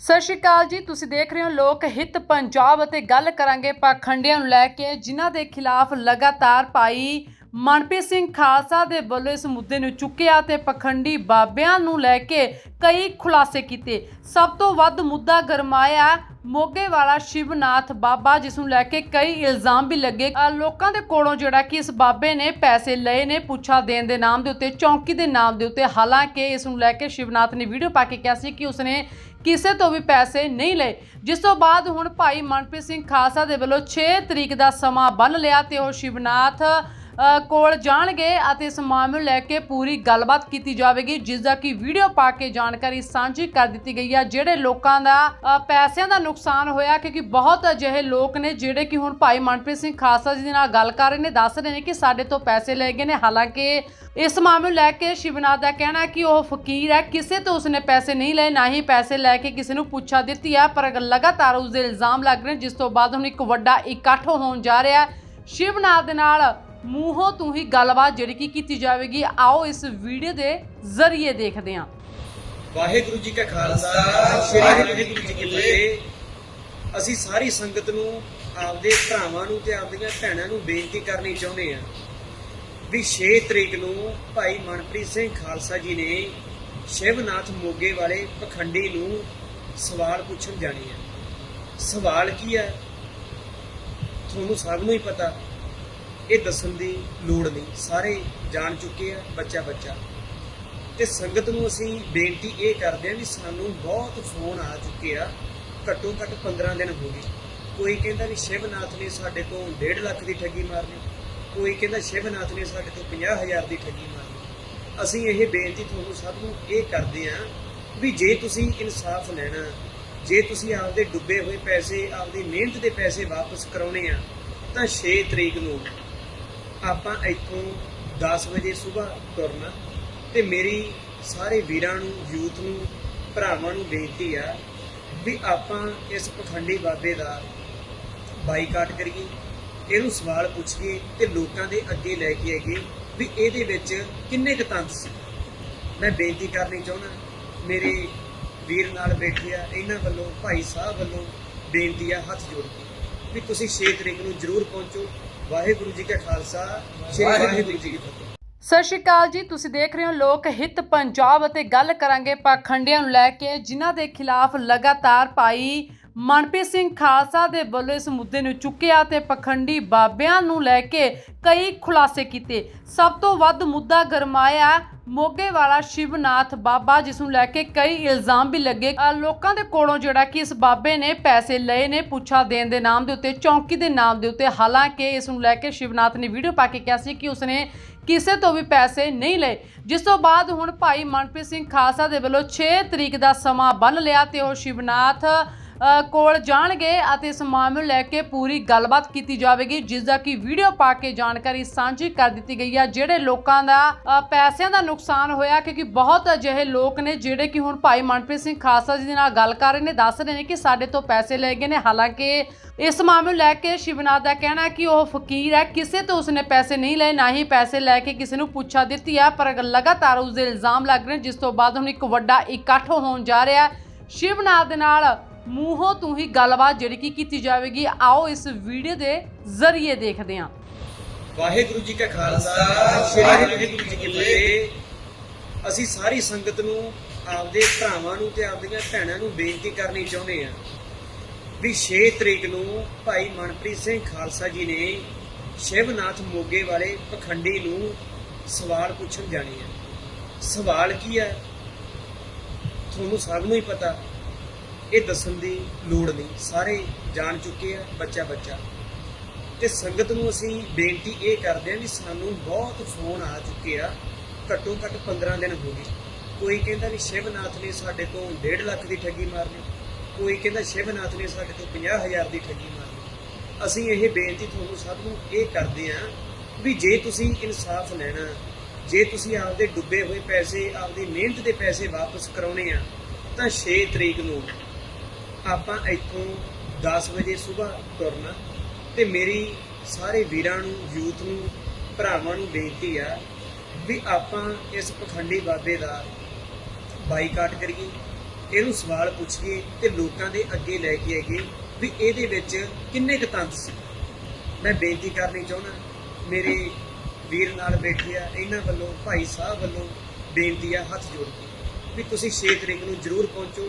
ਸਤਿ ਸ਼੍ਰੀ ਅਕਾਲ ਜੀ, ਤੁਸੀਂ ਦੇਖ ਰਹੇ ਹੋ ਲੋਕ ਹਿੱਤ ਪੰਜਾਬ ਅਤੇ ਗੱਲ ਕਰਾਂਗੇ ਪਾਖੰਡਿਆਂ ਨੂੰ ਲੈ ਕੇ, ਜਿਨ੍ਹਾਂ ਦੇ ਖਿਲਾਫ ਲਗਾਤਾਰ ਭਾਈ ਮਨਪ੍ਰੀਤ ਸਿੰਘ ਖਾਲਸਾ ਦੇ ਵੱਲੋਂ ਇਸ ਮੁੱਦੇ ਨੂੰ ਚੁੱਕਿਆ ਤੇ ਪਖੰਡੀ ਬਾਬਿਆਂ ਨੂੰ ਲੈ ਕੇ ਕਈ ਖੁਲਾਸੇ ਕੀਤੇ। ਸਭ ਤੋਂ ਵੱਧ ਮੁੱਦਾ ਗਰਮਾਇਆ ਮੋਗੇ ਵਾਲਾ ਸ਼ਿਵਨਾਥ ਬਾਬਾ, ਜਿਸ ਨੂੰ ਲੈ ਕੇ ਕਈ ਇਲਜ਼ਾਮ ਵੀ ਲੱਗੇ। ਲੋਕਾਂ ਦੇ ਕੋਲੋਂ ਜਿਹੜਾ ਕਿ ਇਸ ਬਾਬੇ ਨੇ ਪੈਸੇ ਲਏ ਨੇ ਪੁੱਛਾ ਦੇਣ ਦੇ ਨਾਮ ਦੇ ਉੱਤੇ, ਚੌਂਕੀ ਦੇ ਨਾਮ ਦੇ ਉੱਤੇ, ਹਾਲਾਂਕਿ ਇਸ ਨੂੰ ਲੈ ਕੇ ਸ਼ਿਵਨਾਥ ਨੇ ਵੀਡੀਓ ਪਾ ਕੇ ਕਿਹਾ ਸੀ ਕਿ ਉਸਨੇ ਕਿਸੇ ਤੋਂ ਵੀ ਪੈਸੇ ਨਹੀਂ ਲਏ। ਜਿਸ ਤੋਂ ਬਾਅਦ ਹੁਣ ਭਾਈ ਮਨਪ੍ਰੀਤ ਸਿੰਘ ਖਾਲਸਾ ਦੇ ਵੱਲੋਂ 6 ਤਰੀਕ ਦਾ ਸਮਾਂ ਬੰਨ ਲਿਆ ਤੇ ਉਹ ਸ਼ਿਵਨਾਥ ਕੋਲ ਜਾਣਗੇ ਅਤੇ ਇਸ ਮਾਮਲੇ ਨੂੰ ਲੈ ਕੇ ਪੂਰੀ ਗੱਲਬਾਤ ਕੀਤੀ ਜਾਵੇਗੀ, ਜਿਸ ਦਾ ਕਿ ਵੀਡੀਓ ਪਾ ਕੇ ਜਾਣਕਾਰੀ ਸਾਂਝੀ ਕਰ ਦਿੱਤੀ ਗਈ ਹੈ ਜਿਹੜੇ ਲੋਕਾਂ ਦਾ ਪੈਸਿਆਂ ਦਾ ਨੁਕਸਾਨ ਹੋਇਆ, ਕਿਉਂਕਿ ਬਹੁਤ ਅਜਿਹੇ ਲੋਕ ਨੇ ਜਿਹੜੇ ਕਿ ਹੁਣ ਭਾਈ ਮਨਪ੍ਰੀਤ ਸਿੰਘ ਖਾਲਸਾ ਜੀ ਦੇ ਨਾਲ ਗੱਲ ਕਰ ਰਹੇ ਨੇ, ਦੱਸ ਰਹੇ ਨੇ ਕਿ ਸਾਡੇ ਤੋਂ ਪੈਸੇ ਲਏ ਗਏ ਨੇ, ਹਾਲਾਂਕਿ ਇਸ ਮਾਮਲੇ ਨੂੰ ਲੈ ਕੇ ਸ਼ਿਵਨਾਥ ਦਾ ਕਹਿਣਾ ਕਿ ਉਹ ਫਕੀਰ ਹੈ, ਕਿਸੇ ਤੋਂ ਉਸਨੇ ਪੈਸੇ ਨਹੀਂ ਲਏ, ਨਾ ਹੀ ਪੈਸੇ ਲੈ ਕੇ ਕਿਸੇ ਨੂੰ ਪੁੱਛਾ ਦਿੱਤੀ ਹੈ ਪਰ ਲਗਾਤਾਰ ਉਸ ਦੇ ਇਲਜ਼ਾਮ ਲੱਗ ਰਹੇ ਨੇ, ਜਿਸ ਤੋਂ ਬਾਅਦ ਹੁਣ ਇੱਕ ਵੱਡਾ ਇਕੱਠ ਹੋਣ ਜਾ ਰਿਹਾ ਹੈ। ਸ਼ਿਵਨਾਥ ਦੇ ਨਾਲ ਮੂੰਹੋਂ ਤੂੰ ਹੀ ਗੱਲਬਾਤ ਜਿਹੜੀ ਕਿ ਕੀਤੀ ਜਾਵੇਗੀ, ਆਓ ਇਸ ਵੀਡੀਓ ਦੇ ਜ਼ਰੀਏ ਦੇਖਦੇ ਹਾਂ। ਵਾਹਿਗੁਰੂ ਜੀ ਕਾ ਖਾਲਸਾ, ਸ੍ਰੀ ਵਾਹਿਗੁਰੂ ਜੀ ਕੀ ਫਤਿਹ। ਅਸੀਂ ਸਾਰੀ ਸੰਗਤ ਨੂੰ ਆਪਦੇ ਭਰਾਵਾਂ ਨੂੰ ਤੇ ਆਪਦੀਆਂ ਭੈਣਾਂ ਨੂੰ ਬੇਨਤੀ ਕਰਨੀ ਚਾਹੁੰਦੇ ਹਾਂ ਵੀ 6 ਤਰੀਕ ਨੂੰ ਭਾਈ ਮਨਪ੍ਰੀਤ ਸਿੰਘ ਖਾਲਸਾ ਜੀ ਨੇ ਸ਼ਿਵਨਾਥ ਮੋਗੇ ਵਾਲੇ ਪਖੰਡੀ ਨੂੰ ਸਵਾਲ ਪੁੱਛਣ ਜਾਣੀ ਹੈ ਸਵਾਲ ਕੀ ਹੈ ਤੁਹਾਨੂੰ ਸਭ ਨੂੰ ਹੀ ਪਤਾ। ਇਹ ਦੱਸਣ ਦੀ ਲੋੜ ਨਹੀਂ। ਸਾਰੇ ਜਾਣ ਚੁੱਕੇ ਆ, ਬੱਚਾ ਬੱਚਾ। ਤੇ ਸੰਗਤ ਨੂੰ ਅਸੀਂ ਬੇਨਤੀ ਇਹ ਕਰਦੇ ਹਾਂ ਵੀ ਸਾਨੂੰ ਬਹੁਤ ਫੋਨ ਆ ਚੁੱਕੇ ਆ। ਘੱਟੋ ਘੱਟ 15 ਦਿਨ ਹੋ ਗਏ। ਕੋਈ ਕਹਿੰਦਾ ਵੀ ਸ਼ਿਵਨਾਥ ਨੇ ਸਾਡੇ ਤੋਂ 1.5 ਲੱਖ ਦੀ ਠੱਗੀ ਮਾਰਨੀ। ਕੋਈ ਕਹਿੰਦਾ ਸ਼ਿਵਨਾਥ ਨੇ ਸਾਡੇ ਤੋਂ 50000 ਦੀ ਠੱਗੀ ਮਾਰਨੀ। ਅਸੀਂ ਇਹ ਬੇਨਤੀ ਤੁਹਾਨੂੰ ਸਭ ਨੂੰ ਇਹ ਕਰਦੇ ਹਾਂ ਵੀ ਜੇ ਤੁਸੀਂ ਇਨਸਾਫ ਲੈਣਾ, ਜੇ ਤੁਸੀਂ ਆਪਦੇ ਡੁੱਬੇ ਹੋਏ ਪੈਸੇ, ਆਪਦੀ ਮਿਹਨਤ ਦੇ ਪੈਸੇ ਵਾਪਸ ਕਰਾਉਣੇ ਆ, ਤਾਂ 6 ਤਰੀਕ ਨੂੰ ਆਪਾਂ ਇੱਥੋਂ 10 ਵਜੇ ਸਵੇਰ ਤੁਰਨਾ ਤੇ ਮੇਰੀ ਸਾਰੇ ਵੀਰਾਂ ਨੂੰ, ਯੂਥ ਨੂੰ, ਭਰਾਵਾਂ ਨੂੰ ਬੇਨਤੀ ਆ ਵੀ ਆਪਾਂ ਇਸ ਪਖੰਡੀ ਬਾਬੇ ਦਾ ਬਾਈਕਾਟ ਕਰੀਏ, ਇਹਨੂੰ ਸਵਾਲ ਪੁੱਛੀਏ ਤੇ ਲੋਕਾਂ ਦੇ ਅੱਗੇ ਲੈ ਕੇ ਆਈਏ ਵੀ ਇਹਦੇ ਵਿੱਚ ਕਿੰਨੇ ਕੁ ਤੰਤ ਸੀ। ਮੈਂ ਬੇਨਤੀ ਕਰਨੀ ਚਾਹੁੰਦਾ, ਮੇਰੇ ਵੀਰ ਨਾਲ ਬੈਠੇ ਆ, ਇਹਨਾਂ ਵੱਲੋਂ, ਭਾਈ ਸਾਹਿਬ ਵੱਲੋਂ ਬੇਨਤੀ ਆ ਹੱਥ ਜੋੜ ਕੇ ਵੀ ਤੁਸੀਂ 6 ਤਰੀਕ ਨੂੰ ਜ਼ਰੂਰ ਪਹੁੰਚੋ ਵਾਹਿਗੁਰੂ ਜੀ ਕਾ ਖਾਲਸਾ ਸ੍ਰੀ ਵਾਹਿਗੁਰੂ ਜੀ ਕੀ ਫਤਿਹ। ਸਤਿ ਸ਼੍ਰੀ ਅਕਾਲ ਜੀ ਤੁਸੀਂ ਦੇਖ ਰਹੇ ਹੋ ਲੋਕ ਹਿੱਤ ਪੰਜਾਬ ਅਤੇ ਗੱਲ ਕਰਾਂਗੇ ਪਾਖੰਡਿਆਂ ਨੂੰ ਲੈ ਕੇ ਜਿਨ੍ਹਾਂ ਦੇ ਖਿਲਾਫ ਲਗਾਤਾਰ ਭਾਈ ਮਨਪ੍ਰੀਤ ਸਿੰਘ ਖਾਲਸਾ ਦੇ ਵੱਲੋਂ ਇਸ ਮੁੱਦੇ ਨੂੰ ਚੁੱਕਿਆ ਤੇ ਪਖੰਡੀ ਬਾਬਿਆਂ ਨੂੰ ਲੈ ਕੇ ਕਈ ਖੁਲਾਸੇ ਕੀਤੇ। ਸਭ ਤੋਂ ਵੱਧ ਮੁੱਦਾ ਗਰਮਾਇਆ ਮੋਗੇ ਵਾਲਾ ਸ਼ਿਵਨਾਥ ਬਾਬਾ, ਜਿਸ ਨੂੰ ਲੈ ਕੇ ਕਈ ਇਲਜ਼ਾਮ ਵੀ ਲੱਗੇ। ਲੋਕਾਂ ਦੇ ਕੋਲੋਂ ਜਿਹੜਾ ਕਿ ਇਸ ਬਾਬੇ ਨੇ ਪੈਸੇ ਲਏ ਨੇ ਪੁੱਛਾ ਦੇਣ ਦੇ ਨਾਮ ਦੇ ਉੱਤੇ, ਚੌਂਕੀ ਦੇ ਨਾਮ ਦੇ ਉੱਤੇ। ਹਾਲਾਂਕਿ ਇਸ ਨੂੰ ਲੈ ਕੇ ਸ਼ਿਵਨਾਥ ਨੇ ਵੀਡੀਓ ਪਾ ਕੇ ਕਿਹਾ ਸੀ ਕਿ ਉਸਨੇ ਕਿਸੇ ਤੋਂ ਵੀ ਪੈਸੇ ਨਹੀਂ ਲਏ। ਜਿਸ ਤੋਂ ਬਾਅਦ ਹੁਣ ਭਾਈ ਮਨਪ੍ਰੀਤ ਸਿੰਘ ਖਾਲਸਾ ਦੇ ਵੱਲੋਂ 6 ਤਰੀਕ ਦਾ ਸਮਾਂ ਬੰਨ ਲਿਆ ਤੇ ਉਹ ਸ਼ਿਵਨਾਥ ਕੋਲ ਜਾਣਗੇ ਅਤੇ ਇਸ ਮਾਮਲੇ ਨੂੰ ਲੈ ਕੇ ਪੂਰੀ ਗੱਲਬਾਤ ਕੀਤੀ ਜਾਵੇਗੀ, ਜਿਸ ਦਾ ਕਿ ਵੀਡੀਓ ਪਾ ਕੇ ਜਾਣਕਾਰੀ ਸਾਂਝੀ ਕਰ ਦਿੱਤੀ ਗਈ ਹੈ ਜਿਹੜੇ ਲੋਕਾਂ ਦਾ ਪੈਸਿਆਂ ਦਾ ਨੁਕਸਾਨ ਹੋਇਆ, ਕਿਉਂਕਿ ਬਹੁਤ ਅਜਿਹੇ ਲੋਕ ਨੇ ਜਿਹੜੇ ਕਿ ਹੁਣ ਭਾਈ ਮਨਪ੍ਰੀਤ ਸਿੰਘ ਖਾਲਸਾ ਜੀ ਦੇ ਨਾਲ ਗੱਲ ਕਰ ਰਹੇ ਨੇ, ਦੱਸ ਰਹੇ ਨੇ ਕਿ ਸਾਡੇ ਤੋਂ ਪੈਸੇ ਲਏ ਗਏ ਨੇ, ਹਾਲਾਂਕਿ ਇਸ ਮਾਮਲੇ ਨੂੰ ਲੈ ਕੇ ਸ਼ਿਵਨਾਥ ਦਾ ਕਹਿਣਾ ਕਿ ਉਹ ਫਕੀਰ ਹੈ, ਕਿਸੇ ਤੋਂ ਉਸਨੇ ਪੈਸੇ ਨਹੀਂ ਲਏ, ਨਾ ਹੀ ਪੈਸੇ ਲੈ ਕੇ ਕਿਸੇ ਨੂੰ ਪੁੱਛਾ ਦਿੱਤੀ ਹੈ ਪਰ ਲਗਾਤਾਰ ਉਸ ਦੇ ਇਲਜ਼ਾਮ ਲੱਗ ਰਹੇ ਨੇ, ਜਿਸ ਤੋਂ ਬਾਅਦ ਹੁਣ ਇੱਕ ਵੱਡਾ ਇਕੱਠ ਹੋਣ ਜਾ ਰਿਹਾ ਹੈ, ਸ਼ਿਵਨਾਥ ਦੇ ਨਾਲ ਮੂੰਹੋਂ ਤੂੰ ਹੀ ਗੱਲਬਾਤ ਜਿਹੜੀ ਕਿ ਕੀਤੀ ਜਾਵੇਗੀ, ਆਓ ਇਸ ਵੀਡੀਓ ਦੇ ਜ਼ਰੀਏ ਦੇਖਦੇ ਹਾਂ। ਵਾਹਿਗੁਰੂ ਜੀ ਕਾ ਖਾਲਸਾ ਸ੍ਰੀ ਵਾਹਿਗੁਰੂ ਜੀ ਕੀ ਫਤਿਹ। ਅਸੀਂ ਸਾਰੀ ਸੰਗਤ ਨੂੰ, ਆਪਦੇ ਭਰਾਵਾਂ ਨੂੰ ਤੇ ਆਪਦੀਆਂ ਭੈਣਾਂ ਨੂੰ ਬੇਨਤੀ ਕਰਨੀ ਚਾਹੁੰਦੇ ਹਾਂ ਵੀ 6 ਤਰੀਕ ਨੂੰ ਭਾਈ ਮਨਪ੍ਰੀਤ ਸਿੰਘ ਖਾਲਸਾ ਜੀ ਨੇ ਸ਼ਿਵਨਾਥ ਮੋਗੇ ਵਾਲੇ ਪਖੰਡੀ ਨੂੰ ਸਵਾਲ ਪੁੱਛਣ ਜਾਣੀ ਹੈ ਸਵਾਲ ਕੀ ਹੈ ਤੁਹਾਨੂੰ ਸਭ ਨੂੰ ਹੀ ਪਤਾ। ਇਹ ਦੱਸਣ ਦੀ ਲੋੜ ਨਹੀਂ। ਸਾਰੇ ਜਾਣ ਚੁੱਕੇ ਆ, ਬੱਚਾ ਬੱਚਾ। ਤੇ ਸੰਗਤ ਨੂੰ ਅਸੀਂ ਬੇਨਤੀ ਇਹ ਕਰਦੇ ਹਾਂ ਵੀ ਸਾਨੂੰ ਬਹੁਤ ਫੋਨ ਆ ਚੁੱਕੇ ਆ। ਘੱਟੋ ਘੱਟ 15 ਦਿਨ ਹੋ ਗਏ। ਕੋਈ ਕਹਿੰਦਾ ਵੀ ਸ਼ਿਵਨਾਥ ਨੇ ਸਾਡੇ ਤੋਂ 1.5 ਲੱਖ ਦੀ ਠੱਗੀ ਮਾਰਨੀ। ਕੋਈ ਕਹਿੰਦਾ ਸ਼ਿਵਨਾਥ ਨੇ ਸਾਡੇ ਤੋਂ 50000 ਦੀ ਠੱਗੀ ਮਾਰਨੀ। ਅਸੀਂ ਇਹ ਬੇਨਤੀ ਤੁਹਾਨੂੰ ਸਭ ਨੂੰ ਇਹ ਕਰਦੇ ਹਾਂ ਵੀ ਜੇ ਤੁਸੀਂ ਇਨਸਾਫ ਲੈਣਾ, ਜੇ ਤੁਸੀਂ ਆਪਦੇ ਡੁੱਬੇ ਹੋਏ ਪੈਸੇ, ਆਪਦੀ ਮਿਹਨਤ ਦੇ ਪੈਸੇ ਵਾਪਸ ਕਰਾਉਣੇ ਆ, ਤਾਂ 6 ਤਰੀਕ ਨੂੰ ਆਪਾਂ ਇੱਥੋਂ 10 ਵਜੇ ਸਵੇਰ ਤੁਰਨਾ ਤੇ ਮੇਰੀ ਸਾਰੇ ਵੀਰਾਂ ਨੂੰ, ਯੂਥ ਨੂੰ, ਭਰਾਵਾਂ ਨੂੰ ਬੇਨਤੀ ਆ ਵੀ ਆਪਾਂ ਇਸ ਪਖੰਡੀ ਬਾਬੇ ਦਾ ਬਾਈਕਾਟ ਕਰੀਏ, ਇਹਨੂੰ ਸਵਾਲ ਪੁੱਛੀਏ ਤੇ ਲੋਕਾਂ ਦੇ ਅੱਗੇ ਲੈ ਕੇ ਆਈਏ ਵੀ ਇਹਦੇ ਵਿੱਚ ਕਿੰਨੇ ਕੁ ਤੰਤ ਸੀ। ਮੈਂ ਬੇਨਤੀ ਕਰਨੀ ਚਾਹੁੰਦਾ, ਮੇਰੇ ਵੀਰ ਨਾਲ ਬੈਠੇ ਆ, ਇਹਨਾਂ ਵੱਲੋਂ, ਭਾਈ ਸਾਹਿਬ ਵੱਲੋਂ ਬੇਨਤੀ ਆ ਹੱਥ ਜੋੜ ਕੇ ਵੀ ਤੁਸੀਂ 6 ਤਰੀਕ ਨੂੰ ਜ਼ਰੂਰ ਪਹੁੰਚੋ